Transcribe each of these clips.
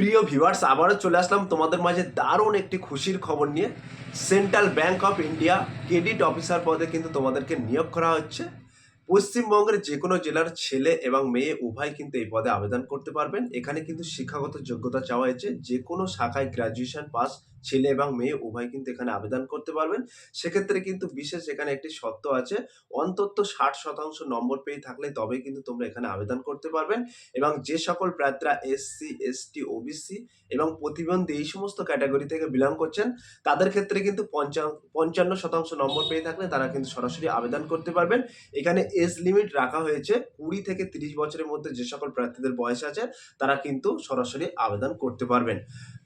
প্রিয় ভিউয়ার্স, আবারও চলে আসলাম তোমাদের মাঝে দারুণ একটি খুশির খবর নিয়ে। Central bank of India credit officer পদে কিন্তু তোমাদেরকে নিয়োগ করা হচ্ছে। পশ্চিমবঙ্গের যে কোনো জেলার ছেলে এবং মেয়ে উভয় কিন্তু এই পদে আবেদন করতে পারবেন। এখানে কিন্তু শিক্ষাগত যোগ্যতা চাওয়া হয়েছে। যে কোনো শাখায় গ্র্যাজুয়েশন পাস ছেলে এবং মেয়ে উভয় কিন্তু এখানে আবেদন করতে পারবেন। সেক্ষেত্রে কিন্তু বিশেষ এখানে একটি শর্ত আছে, অন্তত ষাট শতাংশ নম্বর পেয়ে থাকলে তবেই কিন্তু তোমরা এখানে আবেদন করতে পারবেন এবং যে সকল প্রার্থীরা এসসি এসটি ওবিসি এবং প্রতিবন্ধী এই সমস্ত ক্যাটাগরি থেকে বিলং করছেন, তাদের ক্ষেত্রে কিন্তু পঞ্চান্ন শতাংশ নম্বর পেয়ে থাকলে তারা কিন্তু সরাসরি আবেদন করতে পারবেন। এখানে এজ লিমিট রাখা হয়েছে, কুড়ি থেকে তিরিশ বছরের মধ্যে যে সকল প্রার্থীদের বয়স আছে, তারা কিন্তু সরাসরি আবেদন করতে পারবেন।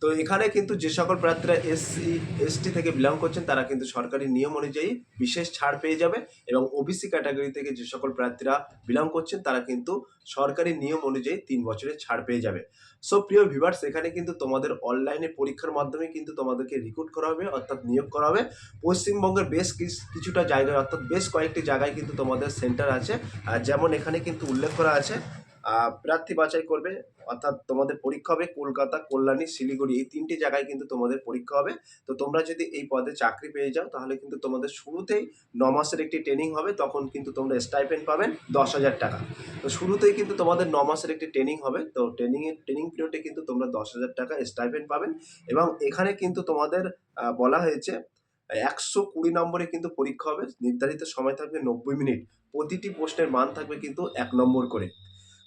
তো এখানে কিন্তু যে সকল প্রার্থীরা এসসি এসটি থেকে বিলং করছেন, তারা কিন্তু সরকারি নিয়ম অনুযায়ী বিশেষ ছাড় পেয়ে যাবে এবং ওবিসি ক্যাটাগরি থেকে যে সকল প্রার্থীরা বিলং করছেন, তারা কিন্তু সরকারি নিয়ম অনুযায়ী তিন বছরের ছাড় পেয়ে যাবে। সো প্রিয় ভিভার্স এখানে কিন্তু তোমাদের অনলাইনে পরীক্ষার মাধ্যমে কিন্তু তোমাদেরকে রিক্রুট করা হবে, অর্থাৎ নিয়োগ করা হবে। পশ্চিমবঙ্গের বেশ কিছ- কিছুটা জায়গায়, অর্থাৎ বেশ কয়েকটি জায়গায় কিন্তু তোমাদের সেন্টার আছে। যেমন এখানে কিন্তু উল্লেখ করা আছে প্রার্থী বাছাই করবে, অর্থাৎ তোমাদের পরীক্ষা হবে কলকাতা, কল্যাণী, শিলিগুড়ি, এই তিনটি জায়গায় কিন্তু তোমাদের পরীক্ষা হবে। তো তোমরা যদি এই পদে চাকরি পেয়ে যাও, তাহলে কিন্তু তোমাদের শুরুতেই ন মাসের একটি ট্রেনিং হবে, তখন কিন্তু তোমরা স্টাইপেন্ড পাবেন দশ হাজার টাকা। তো শুরুতেই কিন্তু তোমাদের ন মাসের একটি ট্রেনিং হবে, তো ট্রেনিংয়ের ট্রেনিং পিরিয়ডে কিন্তু তোমরা দশ হাজার টাকা স্টাইপেন্ড পাবেন এবং এখানে কিন্তু তোমাদের বলা হয়েছে একশো কুড়ি নম্বরে কিন্তু পরীক্ষা হবে, নির্ধারিত সময় থাকবে নব্বই মিনিট। প্রতিটি প্রশ্নের মান থাকবে কিন্তু এক নম্বর করে।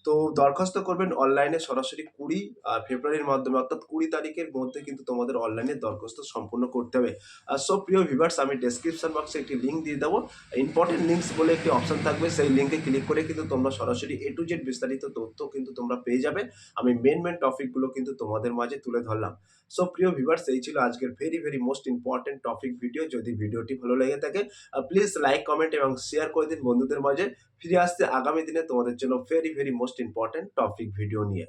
তো দরখাস্ত করবেন অনলাইনে সরাসরি কুড়ি আর ফেব্রুয়ারির মাধ্যমে, অর্থাৎ কুড়ি তারিখের মধ্যে কিন্তু তোমাদের অনলাইনে দরখাস্ত সম্পূর্ণ করতে হবে। আর সব প্রিয় ভিভার্স আমি ডেসক্রিপশন বক্সে একটি লিঙ্ক দিয়ে দেবো। ইম্পর্টেন্ট লিঙ্কস বলে একটি অপশন থাকবে, সেই লিঙ্কে ক্লিক করে কিন্তু তোমরা সরাসরি এ টু জেড বিস্তারিত তথ্য কিন্তু তোমরা পেয়ে যাবে। আমি মেন মেন টপিকগুলো কিন্তু তোমাদের মাঝে তুলে ধরলাম। সো প্রিয় ভিভার্স এই ছিল আজকের very very most important topic video যদি ভিডিওটি ভালো লেগে থাকে প্লিজ লাইক কমেন্ট এবং শেয়ার করে দিন বন্ধুদের মাঝে। ফিরে আসতে আগামী দিনে তোমাদের জন্য very very most important topic video নিয়ে